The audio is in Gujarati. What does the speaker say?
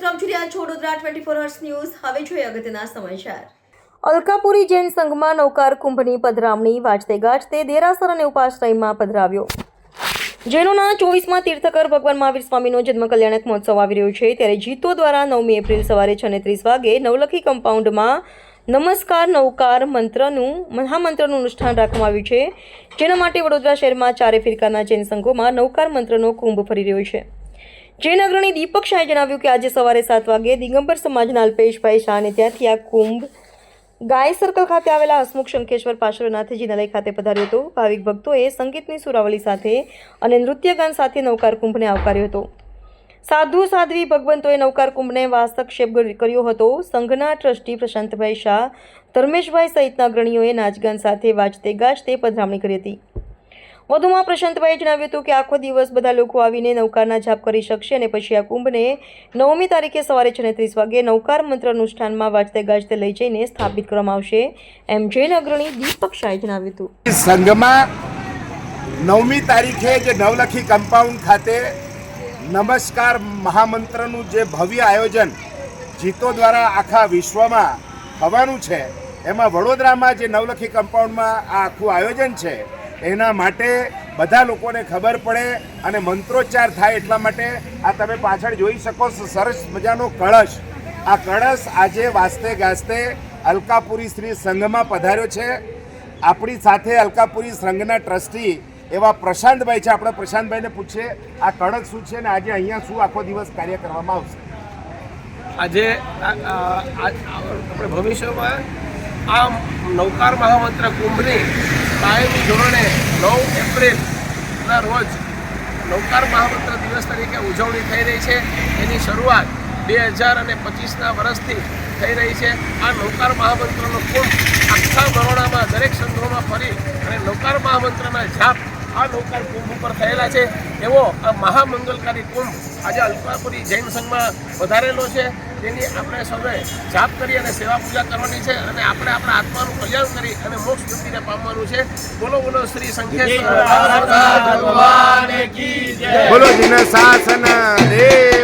ટ્વેન્ટી ફોર ન્યૂઝ હવે જોઈએ અગત્યના સમાચાર. અલકાપુરી જૈન સંઘમાં નૌકાર કુંભની પધરામણી વાજતે ગાજતે દેરાસર અને ઉપાશ્રયમાં પધરાવ્યો. જૈનોના ચોવીસમાં તીર્થકર ભગવાન મહાવીર સ્વામીનો જન્મ કલ્યાણક મહોત્સવ આવી રહ્યો છે. ત્યારે જીતો દ્વારા નવમી એપ્રિલ સવારે છ ને ત્રીસ વાગે નવલખી કમ્પાઉન્ડમાં નમસ્કાર નૌકાર મંત્રનું, મહામંત્રનું અનુષ્ઠાન રાખવામાં આવ્યું છે. જેના માટે વડોદરા શહેરમાં ચારે ફિરકાના જૈન સંઘોમાં નૌકાર મંત્રનો કુંભ ફરી રહ્યો છે. જૈન અગ્રણી દીપક શાહે જણાવ્યું કે આજે સવારે સાત વાગે દિગંબર સમાજના અલ્પેશભાઈ શાહને ત્યાંથી આ કુંભ ગાય સર્કલ ખાતે આવેલા હસમુખ શંખેશ્વર પાર્શ્વનાથજી નલય ખાતે પધાર્યો હતો. ભાવિક ભક્તોએ સંગીતની સુરાવલી સાથે અને નૃત્યગાન સાથે નૌકાર કુંભને આવકાર્યો હતો. સાધુ, સાધ્વી, ભગવંતોએ નૌકાર કુંભને વાસ્તક્ષેપ કર્યો હતો. સંઘના ટ્રસ્ટી પ્રશાંતભાઈ શાહ, ધર્મેશભાઈ સહિતના અગ્રણીઓએ નાચગાન સાથે વાજતે ગાજતે પધરામણી કરી હતી. વધુમાં પ્રશાંતભાઈએ જણાવ્યું હતું કે આખો દિવસ બધા લોકો આવીને નૌકારના જાપ કરી શકશે અને પછી આ કુંભને નવમી તારીખે સવારે છ ને ત્રીસ વાગે નૌકાર મંત્ર અનુષ્ઠાનમાં વાજતે ગાજતે લઈ જઈને સ્થાપિત કરવામાં આવશે. એમ જૈન અગ્રણી દીપક શાહે જણાવ્યું હતું. સંઘમાં નવમી તારીખે જે નવલખી કમ્પાઉન્ડ ખાતે નમસ્કાર મહામંત્રનું જે ભવ્ય આયોજન જીતો દ્વારા આખા વિશ્વમાં થવાનું છે, એમાં વડોદરામાં જે નવલખી કમ્પાઉન્ડમાં આ આખું આયોજન છે એના માટે બધા લોકોને ખબર પડે અને મંત્રોચ્ચાર થાય એટલા માટે આ તમે પાછળ જોઈ શકો સરસ મજાનો કળશ. આ કળશ આજે વાસ્તે ગાસ્તે અલકાપુરી શ્રી સંઘમાં પધાર્યો છે. આપણી સાથે અલકાપુરી સંઘના ટ્રસ્ટી એવા પ્રશાંતભાઈ છે. આપણે પ્રશાંતભાઈને પૂછીએ, આ કળશ શું છે ને આજે અહીંયા શું આખો દિવસ કાર્ય કરવામાં આવશે? આજે આપણે ભવિષ્યમાં આ નૌકાર મહામંત્ર કુંભની કાયમી ધોરણે નવ એપ્રિલના રોજ નૌકાર મહામંત્ર દિવસ તરીકે ઉજવણી થઈ રહી છે. એની શરૂઆત બે હજાર અને પચીસના વર્ષથી થઈ રહી છે. આ નૌકાર મહામંત્રનો કુંભ આખા બરોડામાં દરેક સંઘોમાં ફરી અને નૌકાર મહામંત્રના જાપ આ નૌકાર કુંભ ઉપર થયેલા છે. એવો આ મહામંગલકારી કુંભ આજે અલ્પાપુરી જૈન સંઘમાં વધારેલો છે. તેની આપણે સૌએ જાપ કરી અને સેવા પૂજા કરવાની છે અને આપણે આપણા આત્માનું કલ્યાણ કરી અને મોક્ષ ગતિને પામવાનું છે. બોલો બોલો શ્રી સંખેશ્વર બોલો જીને શાસન દેવ. કી